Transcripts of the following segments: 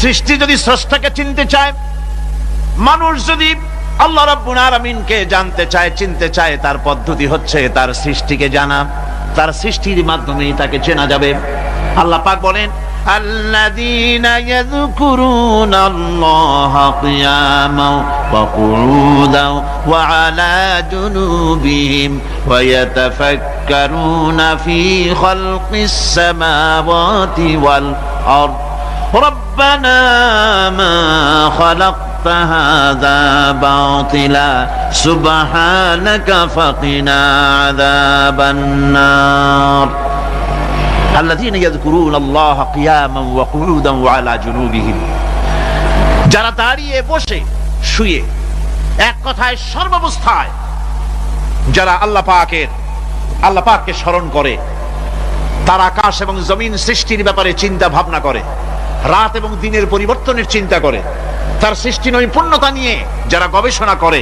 সৃষ্টি যদি স্রষ্টাকে চিনতে চায় মানুষ যদি আল্লাহ রাব্বুল আলামিনকে জানতে চায় চিনতে চায় তার পদ্ধতি হচ্ছে তার সৃষ্টিকে জানা তার সৃষ্টির মাধ্যমেই তাকে চেনা যাবে আল্লাহ পাক বলেন الذين يذكرون الله قياما وقعودا وعلى جنوبهم ويتفكرون في خلق السماوات والأرض ربنا ما خلقت هذا باطلا سبحانك فقنا عذاب النار الذين يذكرون الله قياما وقعودا وعلى جنوبهم যারা দাঁড়িয়ে বসে শুয়ে এক কথায় সর্বাবস্থায় যারা আল্লাহ পাকের আল্লাহ পাককে স্মরণ করে তার আকাশ এবং জমিন সৃষ্টির ব্যাপারে চিন্তা ভাবনা করে রাত এবং দিনের পরিবর্তনের চিন্তা করে, তার সৃষ্টি নৈপুণ্যতা নিয়ে যারা গবেষণা করে,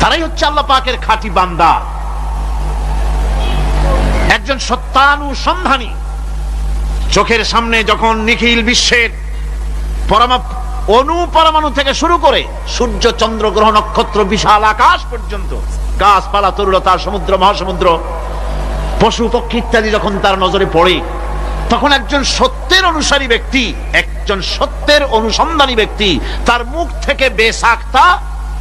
তারাই হচ্ছে আল্লাহ পাকের খাঁটি বান্দা। একজন সত্যানুসন্ধানী চোখের সামনে যখন নিখিল বিশ্বের পরমা অনু পরমাণু থেকে শুরু করে সূর্য, চন্দ্র, গ্রহ, নক্ষত্র, বিশাল আকাশ পর্যন্ত, গাছপালা, তরুলতা, সমুদ্র, মহাসমুদ্র, পশু, পক্ষী ইত্যাদি যখন তার নজরে পড়ে তখন একজন সত্যের অনুসারী ব্যক্তি, একজন সত্যের অনুসন্ধানী ব্যক্তি, তার মুখ থেকে বেসাক্তা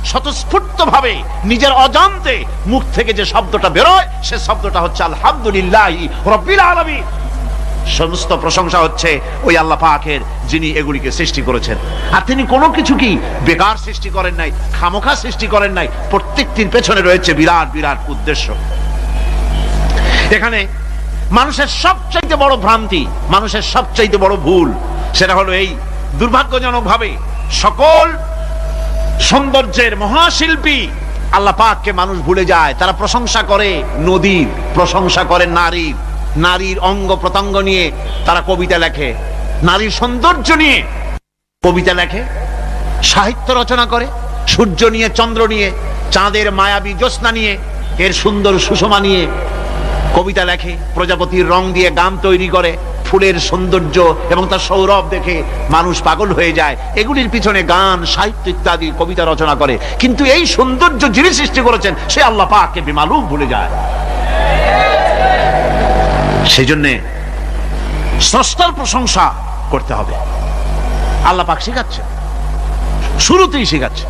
স্বতঃস্ফূর্ত ভাবে নিজের অজান্তে মুখ থেকে যে শব্দটা বেরোয়, সে শব্দটা হচ্ছে আলহামদুলিল্লাহ রব্বিল আলামিন। সমস্ত প্রশংসা হচ্ছে ওই আল্লাহ পাকের যিনি এগুলিকে সৃষ্টি করেছেন। আর তিনি কোনো কিছু কি বেকার সৃষ্টি করেন নাই, খামোখা সৃষ্টি করেন নাই, প্রত্যেকটির পেছনে রয়েছে বিরাট বিরাট উদ্দেশ্য। এখানে মানুষের সবচাইতে বড় ভ্রান্তি, মানুষের সবচাইতে বড় ভুল, সেটা হলো এই দুর্ভাগ্যজনক ভাবে সকল সৌন্দর্যের মহাশিল্পী আল্লাহ পাককে মানুষ ভুলে যায়। তারা প্রশংসা করে নদীর, প্রশংসা করে নারীর নারীর অঙ্গ প্রত্যঙ্গ নিয়ে তারা কবিতা লেখে, নারীর সৌন্দর্য নিয়ে কবিতা লেখে, সাহিত্য রচনা করে, সূর্য নিয়ে, চন্দ্র নিয়ে, চাঁদের মায়াবী জ্যোৎস্না নিয়ে, এর সুন্দর সুষমা নিয়ে কবিতা লেখে, প্রজাপতির রং দিয়ে গান তৈরি করে, ফুলের সৌন্দর্য এবং তার সৌরভ দেখে মানুষ পাগল হয়ে যায়। এগুলির পিছনে গান, সাহিত্য ইত্যাদি কবিতা রচনা করে। কিন্তু এই সৌন্দর্য যিনি সৃষ্টি করেছেন, সে আল্লাহ পাককে বেমালুম ভুলে যায়। সেই জন্যে স্রষ্টার প্রশংসা করতে হবে। আল্লাহ পাক শেখাচ্ছে শুরুতেই শেখাচ্ছে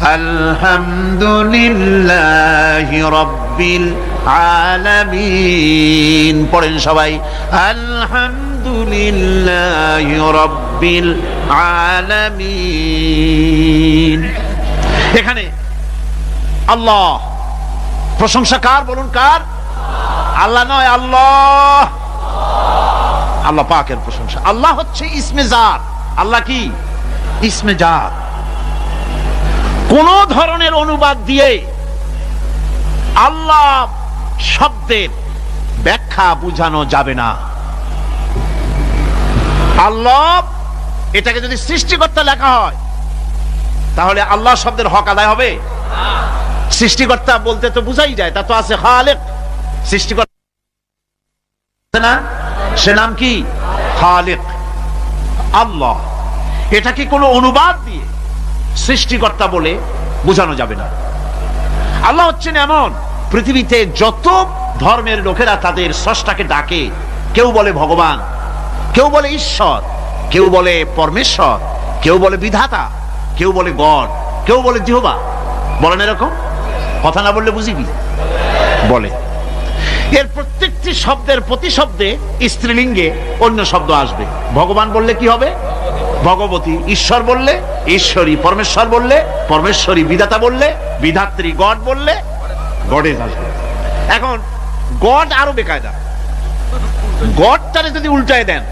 আলহামদুলিল্লাহ রব্বিল আলামিন। পড়েন সবাই, আলহামদুলিল্লাহ রব্বিল আলামিন। এখানে আল্লাহ, প্রশংসা কার বলুন কার? আল্লাহ নয়, আল্লাহ। আল্লাহ পাকের প্রশংসা। আল্লাহ হচ্ছে ইসমে জাত আল্লাহ কি? ইসমে জাত কোন ধরনের অনুবাদ দিয়ে আল্লাহ শব্দের ব্যাখ্যা বুঝানো যাবে না। আল্লাহ এটাকে যদি সৃষ্টিকর্তা লেখা হয়, তাহলে আল্লাহ শব্দের হক আদায় হবে। সৃষ্টিকর্তা বলতে তো বুঝাই যায়, তা তো আছে খালেক। সৃষ্টিকর্তা না? সে নাম কি? খালেক। আল্লাহ। এটা কি কোনো অনুবাদ দিয়ে সৃষ্টিকর্তা বলে বোঝানো যাবে না। আল্লাহ হচ্ছেন এমন, পৃথিবীতে যত ধর্মের লোকেরা তাদের স্রষ্টাকে ডাকে, কেউ বলে ভগবান, কেউ বলে ঈশ্বর, কেউ বলে পরমেশ্বর, কেউ বলে বিধাতা, কেউ বলে গড, কেউ বলে জিহবা। বলেন এরকম? কথা না বললে বুঝি কি বলে। এর প্রত্যেকটি শব্দের প্রতি শব্দে স্ত্রীলিঙ্গে অন্য শব্দ আসবে। ভগবান বললে কি হবে? ভগবতী ঈশ্বর বললে, ঈশ্বরী পরমেশ্বর বললে, পরমেশ্বরী বিধাতা বললে, বিধাত্রী গড বললে আসবে। এখন, গড আরও বেকায়দা। গডটারে যদি উল্টায় দেন,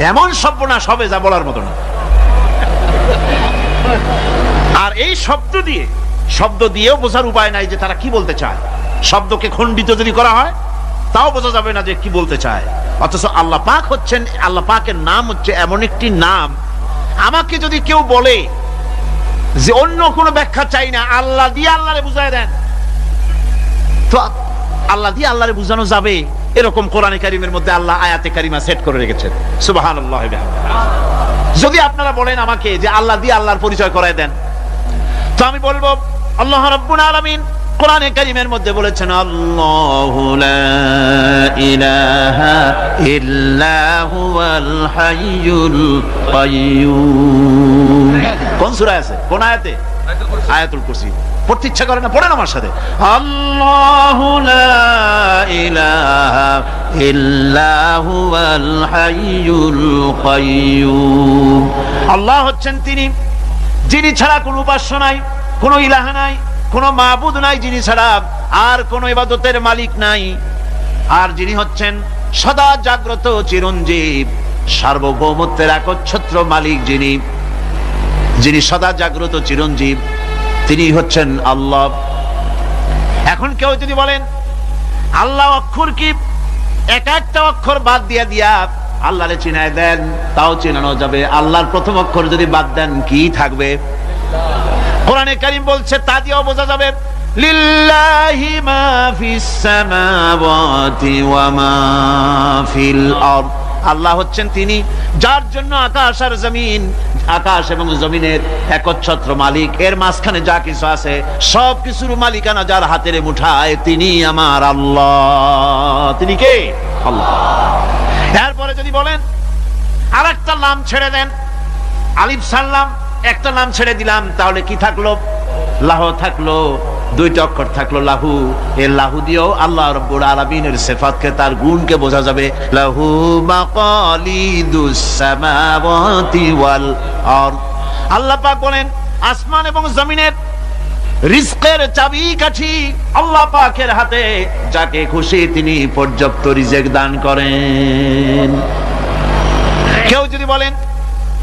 এমন সর্বনাশ হবে যা বলার মতো না। আর এই শব্দ দিয়ে, শব্দ দিয়েও বোঝার উপায় নাই যে তারা কি বলতে চায়। শব্দকে খণ্ডিত যদি করা হয় তাও বোঝা যাবে না যে কি বলতে চায়। অথচ আল্লাহ পাক হচ্ছেন, আল্লাহ পাকের নাম হচ্ছে এমন একটি নাম। আমাকে যদি কেউ বলে যে অন্য কোনো ব্যাখ্যা চাই না, আল্লাহ দিয়ে আল্লাহরে বুঝায় দেন। তো আল্লাহ দিয়ে আল্লাহরে বুঝানো যাবে এরকম কোরআনে কারিমের মধ্যে আল্লাহ আয়াতে কারিমা সেট করে রেখেছেন। সুবহানাল্লাহ যদি আপনারা বলেন আমাকে যে আল্লাহ দিয়ে আল্লাহর পরিচয় করায় দেন, তো আমি বলব, আল্লাহ রাব্বুল আলামিন কোরআনে কারিমের মধ্যে বলেছেন, আল্লাহু লা ইলাহা ইল্লা হুয়াল হাইয়ুল কোন সূরা আছে? কোন আয়াতে? আয়াতুল কুরসি। পড়তে ইচ্ছা করে না? পড়েন আমার সাথে। আল্লাহু লা ইলাহা ইল্লা হুয়াল হাইয়ুল আল্লাহ হচ্ছেন তিনি। যিনি ছাড়া কোনো উপাস্য নাই, কোনো ইলাহা নাই। কোনো মাহবুদ নাই যিনি ছাড়া, আর কোনো ইবাদতের মালিক নাই। আর যিনি হচ্ছেন সদা জাগ্রত চিরঞ্জীব, সার্বভৌমত্বের একচ্ছত্র মালিক যিনি। যিনি সদা জাগ্রত চিরঞ্জীব, তিনি হচ্ছেন আল্লাহ। এখন কেউ যদি বলেন, আল্লাহ অক্ষর কি? এক একটা অক্ষর বাদ দিয়া দিয়া আল্লাহরে চিনায় দেন, তাও চিনানো যাবে। আল্লাহর প্রথম অক্ষর যদি বাদ দেন, কি থাকবে? কোরআনে কারিম বলছে, তা দিয়েও বোঝা যাবে আল্লাহ হচ্ছেন তিনি, যার জন্য আকাশ আর জমিন, আকাশ এবং জমিনের একচ্ছত্র মালিক। এর মাঝখানে যা কিছু আছে সব কিছুর মালিকানা যার হাতের মুঠায় তিনি আমার আল্লাহ। তিনি কে? আল্লাহ। এরপরে যদি বলেন আর একটা নাম ছেড়ে দেন, আলিফ সাল্লাম একটা নাম ছেড়ে দিলাম, তাহলে কি থাকল? লাহ থাকল, দুইটা অক্ষর থাকল লাহু। এর লাহু দিয়েও আল্লাহ রব্বুল আলামিনের সিফাতকে, তার গুণকে বোঝা যাবে। লাহু ওয়াল আল্লাহ পাক বলেন, আসমান এবং জমিনের রিস্কের চাবি কাঠি আল্লাহ পাকের হাতে, যাকে খুশি তিনি পর্যাপ্ত রিজেক দান করেন। কেউ যদি বলেন,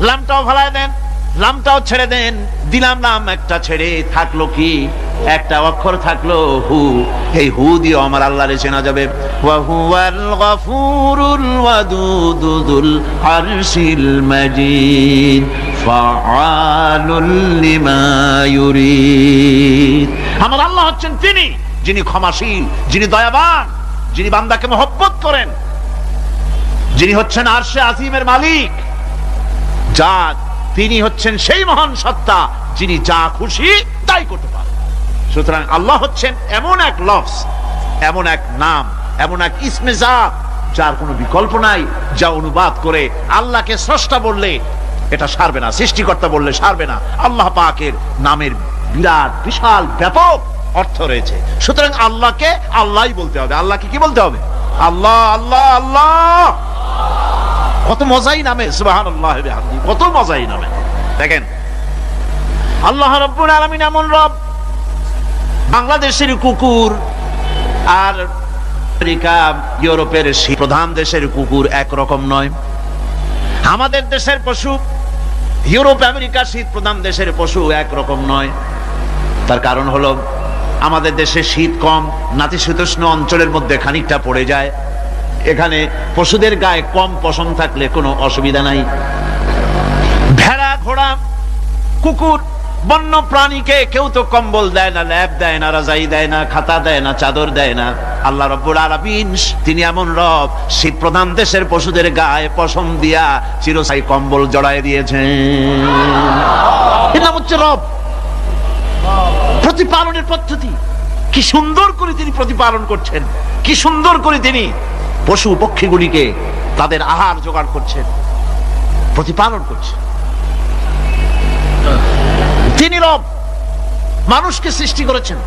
লামটাও ভালায় দেন লামটাও ছেড়ে দেন। দিলাম নাম একটা ছেড়ে। থাকল কি? একটা অক্ষর থাকল হু। এই হু দিয়ে আমার আল্লাহরে চেনা যাবে। লিমা আমার আল্লাহ হচ্ছেন তিনি। যিনি ক্ষমাশীল, যিনি দয়াবান, যিনি বান্দাকে মহব্বত করেন। যিনি হচ্ছেন আরশে আজিমের মালিক। যা তিনি হচ্ছেন সেই মহান সত্তা, যিনি যা খুশি তাই করতে পারেন। সুতরাং আল্লাহ হচ্ছেন এমন এক লফস এমন এক নাম, এমন এক ইসমে যার কোনো বিকল্প নাই, যা অনুবাদ করে আল্লাহকে স্রষ্টা বললে এটা সারবে না, সৃষ্টিকর্তা বললে সারবে না। আল্লাহ পাকের নামের বিরাট, বিশাল, ব্যাপক অর্থ রয়েছে। সুতরাং আল্লাহকে আল্লাহই বলতে হবে। আল্লাহকে কি বলতে হবে? আল্লাহ আল্লাহ আল্লাহ! কত মজাই নামে সুবাহান আল্লাহ কত মজাই নামে। দেখেন, আল্লাহ রব্বুল আলামিন এমন রব, বাংলাদেশের কুকুর আর আমেরিকা, ইউরোপের প্রধান দেশের কুকুর একরকম নয়। আমাদের দেশের পশু, ইউরোপ, আমেরিকা, শীত প্রধান দেশের পশু একরকম নয়। তার কারণ হলো, আমাদের দেশে শীত কম, নাতিশীতোষ্ণ অঞ্চলের মধ্যে খানিকটা পড়ে যায়। এখানে পশুদের গায়ে কম পশম থাকলে কোনো অসুবিধা নাই। ভেড়া, ঘোড়া, কুকুর, বন্য প্রাণীকে কেউ তো কম্বল দেয় না, ল্যাব দেয় না, রাজাই দেয় না, খাতা দেয় না, চাদর দেয় না। আল্লাহ রব্বুল আলামিন, তিনি এমন রব শীত প্রধান দেশের পশুদের গায়ে পশম দিয়া চিরসাই কম্বল জড়ায় দিয়েছেন। নাম হচ্ছে রব। প্রতিপালনের পদ্ধতি। কি সুন্দর করে তিনি প্রতিপালন করছেন। কি সুন্দর করে তিনি পশু পক্ষীগুলিকে তাদের আহার জোগাড় করছেন, প্রতিপালন করছেন। তিনি রব, মানুষকে সৃষ্টি করেছেন,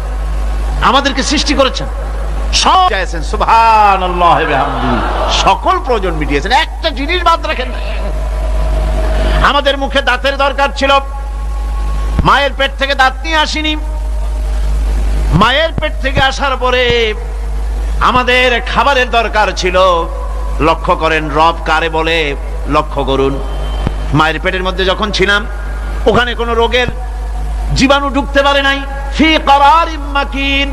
আমাদেরকে সৃষ্টি করেছেন। সব সকল প্রয়োজন মিটিয়েছেন। একটা জিনিস বাদ রাখেন আমাদের মুখে দাঁতের দরকার ছিল। মায়ের পেট থেকে দাঁত নিয়ে আসিনি। মায়ের পেট থেকে আসার পরে আমাদের খাবারের দরকার ছিল। লক্ষ্য করেন, রব কারে বলে, লক্ষ্য করুন। মায়ের পেটের মধ্যে যখন ছিলাম, ওখানে কোনো রোগের জীবাণু ঢুকতে পারে নাই। ফি মাকিন।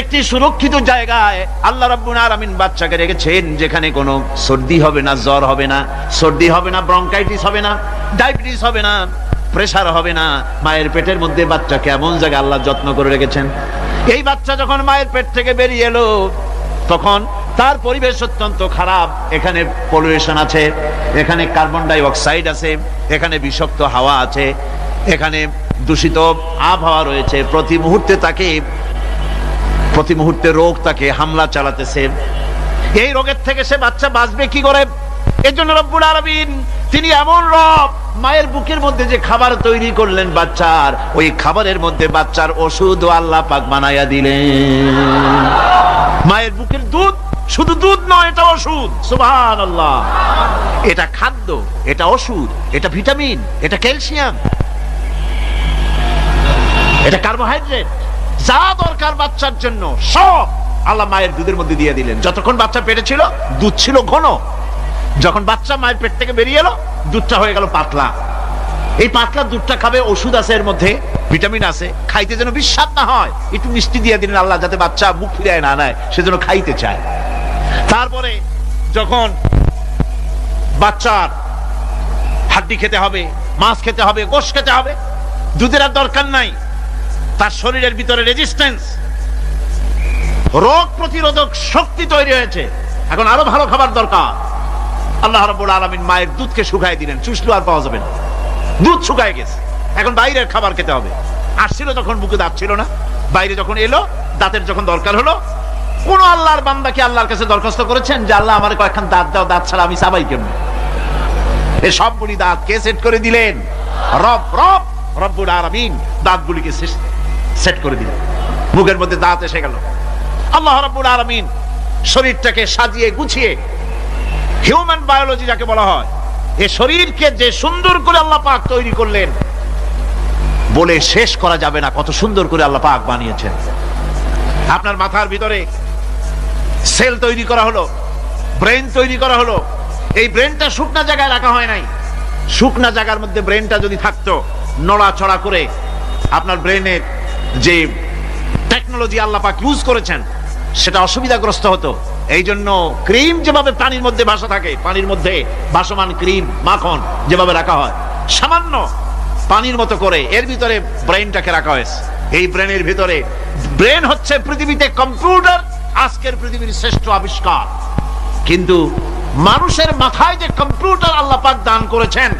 একটি সুরক্ষিত জায়গায় আল্লাহ রাব্বুল আলামিন বাচ্চাকে রেখেছেন, যেখানে কোনো সর্দি হবে না, জ্বর হবে না, সর্দি হবে না ব্রঙ্কাইটিস হবে না, ডায়াবেটিস হবে না। প্রেসার হবে না, মায়ের পেটের মধ্যে বাচ্চাকে এমন জায়গায় আল্লাহ যত্ন করে রেখেছেন? এই বাচ্চা যখন মায়ের পেট থেকে বেরিয়ে এলো, তখন তার পরিবেশ অত্যন্ত খারাপ। এখানে পলিউশন আছে, এখানে কার্বন ডাই অক্সাইড আছে, এখানে বিষাক্ত হাওয়া আছে, এখানে দূষিত আবহাওয়া রয়েছে। প্রতি মুহূর্তে তাকে, প্রতি মুহূর্তে রোগ তাকে হামলা চালাতেছে। এই রোগের থেকে সে বাচ্চা বাঁচবে কি করে? এর জন্য রব্বুল আলমিন তিনি এমন রব মায়ের বুকের মধ্যে যে খাবার তৈরি করলেন বাচ্চার, ওই খাবারের মধ্যে বাচ্চার ওষুধ আল্লাহ পাক বানাইয়া দিলেন। মায়ের বুকের দুধ শুধু দুধ নয়, এটা ওষুধ। সুবহান আল্লাহ এটা খাদ্য, এটা ওষুধ, এটা ভিটামিন, এটা ক্যালসিয়াম। এটা কার্বোহাইড্রেট, যা দরকার বাচ্চার জন্য, সব আল্লাহ মায়ের দুধের মধ্যে দিয়ে দিলেন। যতক্ষণ বাচ্চা পেটে ছিল, দুধ ছিল ঘন। যখন বাচ্চা মায়ের পেট থেকে বেরিয়ে এলো, দুধটা হয়ে গেল পাতলা। এই পাতলা দুধটা খাবে, ওষুধ আছে এর মধ্যে, ভিটামিন আছে, খাইতে যেন বিস্বাদ না হয়, একটু মিষ্টি দিয়ে দিলেন আল্লাহ, যাতে বাচ্চা মুখ ফিরায় না নেয়, সেজন্য খাইতে চায়। তারপরে যখন বাচ্চার হাড্ডি খেতে হবে, মাছ খেতে হবে, গোশ খেতে হবে, দুধের আর দরকার নাই, তার শরীরের ভিতরে রেজিস্ট্যান্স রোগ প্রতিরোধক শক্তি তৈরি হয়েছে। এখন আরও ভালো খাবার দরকার। আল্লাহ রাব্বুল আলামিন মায়ের দুধকে শুকায় দিলেন। চুষলু আর পাওয়া যাবে না। দুধ শুকায় গেছে। এখন বাইরের খাবার খেতে হবে। আসছিল তখন বুকে দাঁত ছিল না। বাইরে যখন এলো, দাঁতের যখন দরকার হলো, কোন আল্লাহর বান্দা কি আল্লাহর কাছে দরখাস্ত করেছেন যে, আল্লাহ, আমার কয়েকখান দাঁত দাও, দাঁত ছাড়া আমি সাবাই কেমন? এ সবগুলি দাঁত কে সেট করে দিলেন? রব রব, রব্বুল আলামিন দাঁতগুলিকে সেট করে দিলেন। মুখের মধ্যে দাঁত এসে গেল। আল্লাহ রব্বুল আলামিন শরীরটাকে সাজিয়ে গুছিয়ে হিউম্যান বায়োলজি যাকে বলা হয়, এ শরীরকে যে সুন্দর করে আল্লাহ পাক তৈরি করলেন, বলে শেষ করা যাবে না, কত সুন্দর করে আল্লাহ পাক বানিয়েছেন। আপনার মাথার ভিতরে সেল তৈরি করা হলো, ব্রেন তৈরি করা হলো, এই ব্রেনটা শুকনা জায়গায় রাখা হয় নাই। শুকনা জায়গার মধ্যে ব্রেনটা যদি থাকতো, নড়াচড়া করে আপনার ব্রেনের যে টেকনোলজি আল্লাহ পাক ইউজ করেছেন, সেটা অসুবিধাগ্রস্ত হতো। এই জন্য ক্রিম যেভাবে পানির মধ্যে ভাসা থাকে, পানির মধ্যে ভাসমান ক্রিম, মাখন যেভাবে রাখা হয়, সামান্য পানির মতো করে এর ভিতরে ব্রেনটাকে রাখা হয়েছে। এই ব্রেনের ভিতরে ব্রেন হচ্ছে পৃথিবীতে কম্পিউটার, আজকের পৃথিবীর শ্রেষ্ঠ আবিষ্কার। কিন্তু মানুষের মাথায় যে কম্পিউটার আল্লাহ পাক দান করেছেন,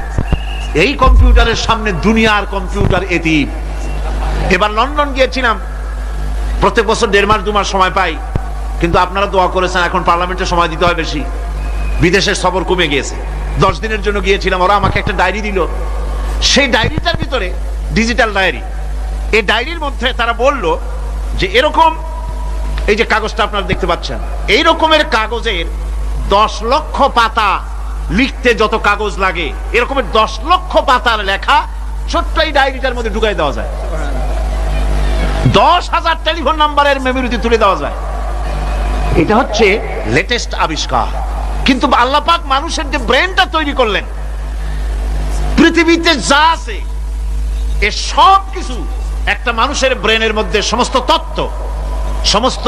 এই কম্পিউটারের সামনে দুনিয়ার কম্পিউটার এটি এবার লন্ডন গিয়েছিলাম, প্রত্যেক বছর দেড় মাস, দু মাস সময় পাই। কিন্তু আপনারা দোয়া করেছেন, এখন পার্লামেন্টে সময় দিতে হয় বেশি। বিদেশের সফর কমে গিয়েছে। দশ দিনের জন্য গিয়েছিলাম, ওরা আমাকে একটা ডায়েরি দিল। সেই ডায়েরিটার ভিতরে, ডিজিটাল ডায়েরি, এই ডায়েরির মধ্যে তারা বলল যে এরকম, এই যে কাগজটা আপনারা দেখতে পাচ্ছেন, এই রকমের কাগজের দশ লক্ষ পাতা লিখতে যত কাগজ লাগে, এরকমের দশ লক্ষ পাতার লেখা ছোট্ট এই ডায়েরিটার মধ্যে ঢুকাই দেওয়া যায়। দশ হাজার টেলিফোন নাম্বারের মেমোরিতে তুলে দেওয়া যায়। এটা হচ্ছে লেটেস্ট আবিষ্কার। কিন্তু আল্লাহ পাক মানুষের যে ব্রেনটা তৈরি করলেন, পৃথিবীতে যা আছে, এ সব কিছু একটা মানুষের ব্রেনের মধ্যে সমস্ত তত্ত্ব, সমস্ত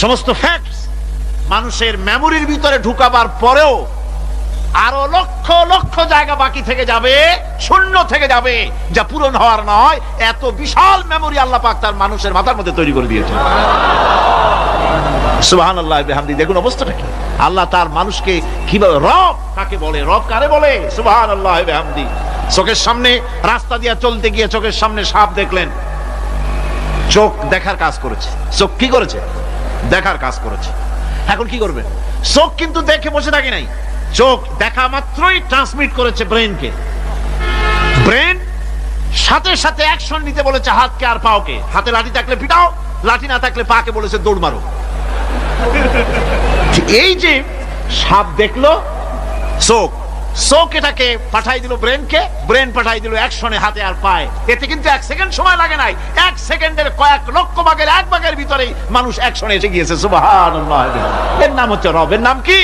সমস্ত ফ্যাক্টস মানুষের মেমোরির ভিতরে ঢুকাবার পরেও আরও লক্ষ লক্ষ জায়গা বাকি থেকে যাবে, শূন্য থেকে যাবে, যা পূরণ হওয়ার নয়। এত বিশাল মেমোরি আল্লাহ পাক তার মানুষের মাথার মধ্যে তৈরি করে দিয়েছে সুবহান আল্লাহ বেহামদি, দেখুন অবস্থাটা কি? আল্লাহ তার মানুষকে কীভাবে, রব কাকে বলে, রব কারে বলে? সুবহান আল্লাহ বেহামদি। চোখের সামনে রাস্তা দিয়ে চলতে গিয়ে চোখের সামনে সাপ দেখলেন। চোখ দেখার কাজ করেছে। চোখ কি করেছে? দেখার কাজ করেছে। এখন কি করবে চোখ কিন্তু দেখে বসে থাকে নাই। চোখ দেখা মাত্রই ট্রান্সমিট করেছে ব্রেনকে ব্রেন সাথে সাথে অ্যাকশন নিতে বলেছে হাতকে আর পাওকে। হাতে লাঠি থাকলে পিটাও, লাঠি না থাকলে পাকে বলেছে দৌড় মারো। এই যে সাপ দেখল, চোখ। চোখ এটাকে পাঠাই দিল ব্রেনকে ব্রেন পাঠাই দিল অ্যাকশনে হাতে আর পায়। এতে কিন্তু এক সেকেন্ড সময় লাগে নাই। এক সেকেন্ডের কয়েক লক্ষ ভাগের এক ভাগের ভিতরেই মানুষ অ্যাকশনে এসে গিয়েছে। সুবহানাল্লাহ। এর নাম হচ্ছে রবের নাম কি?